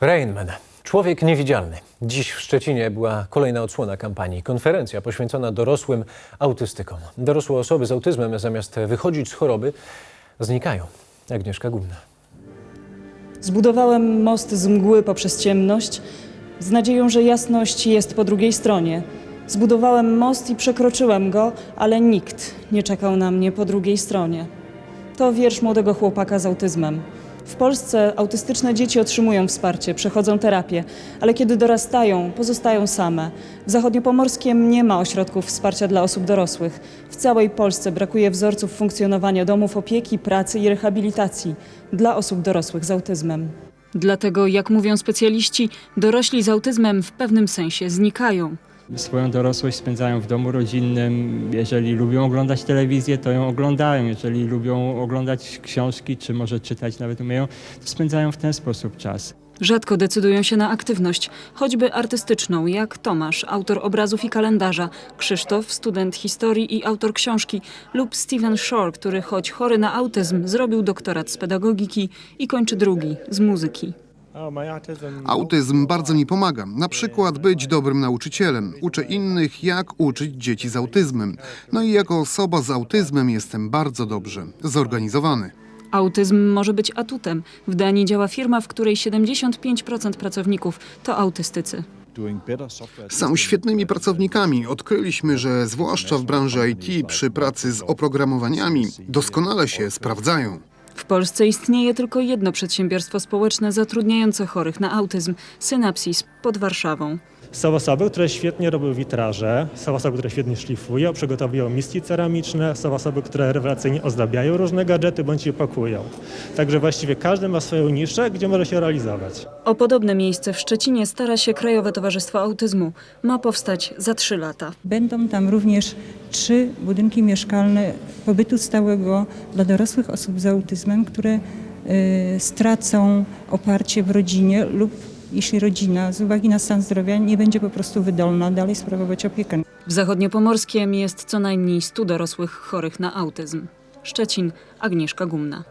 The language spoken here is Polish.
Rainman. Człowiek niewidzialny. Dziś w Szczecinie była kolejna odsłona kampanii. Konferencja poświęcona dorosłym autystykom. Dorosłe osoby z autyzmem zamiast wychodzić z choroby znikają. Agnieszka Gumna. Zbudowałem most z mgły poprzez ciemność, z nadzieją, że jasność jest po drugiej stronie. Zbudowałem most i przekroczyłem go, ale nikt nie czekał na mnie po drugiej stronie. To wiersz młodego chłopaka z autyzmem. W Polsce autystyczne dzieci otrzymują wsparcie, przechodzą terapię, ale kiedy dorastają, pozostają same. W Zachodniopomorskiem nie ma ośrodków wsparcia dla osób dorosłych. W całej Polsce brakuje wzorców funkcjonowania domów opieki, pracy i rehabilitacji dla osób dorosłych z autyzmem. Dlatego, jak mówią specjaliści, dorośli z autyzmem w pewnym sensie znikają. Swoją dorosłość spędzają w domu rodzinnym. Jeżeli lubią oglądać telewizję, to ją oglądają. Jeżeli lubią oglądać książki, czy może czytać nawet umieją, to spędzają w ten sposób czas. Rzadko decydują się na aktywność, choćby artystyczną, jak Tomasz, autor obrazów i kalendarza, Krzysztof, student historii i autor książki, lub Steven Shore, który choć chory na autyzm, zrobił doktorat z pedagogiki i kończy drugi z muzyki. Autyzm bardzo mi pomaga. Na przykład być dobrym nauczycielem. Uczę innych, jak uczyć dzieci z autyzmem. No i jako osoba z autyzmem jestem bardzo dobrze zorganizowany. Autyzm może być atutem. W Danii działa firma, w której 75% pracowników to autystycy. Są świetnymi pracownikami. Odkryliśmy, że zwłaszcza w branży IT przy pracy z oprogramowaniami doskonale się sprawdzają. W Polsce istnieje tylko jedno przedsiębiorstwo społeczne zatrudniające chorych na autyzm Synapsis pod Warszawą. Są osoby, które świetnie robią witraże, są osoby, które świetnie szlifują, przygotowują miski ceramiczne, są osoby, które rewelacyjnie ozdabiają różne gadżety bądź je pakują. Także właściwie każdy ma swoją niszę, gdzie może się realizować. O podobne miejsce w Szczecinie stara się Krajowe Towarzystwo Autyzmu. Ma powstać za trzy lata. Będą tam również trzy budynki mieszkalne pobytu stałego dla dorosłych osób z autyzmem, które y, stracą oparcie w rodzinie lub jeśli rodzina z uwagi na stan zdrowia nie będzie po prostu wydolna dalej sprawować opiekę. W Zachodniopomorskiem jest co najmniej 100 dorosłych chorych na autyzm. Szczecin, Agnieszka Gumna.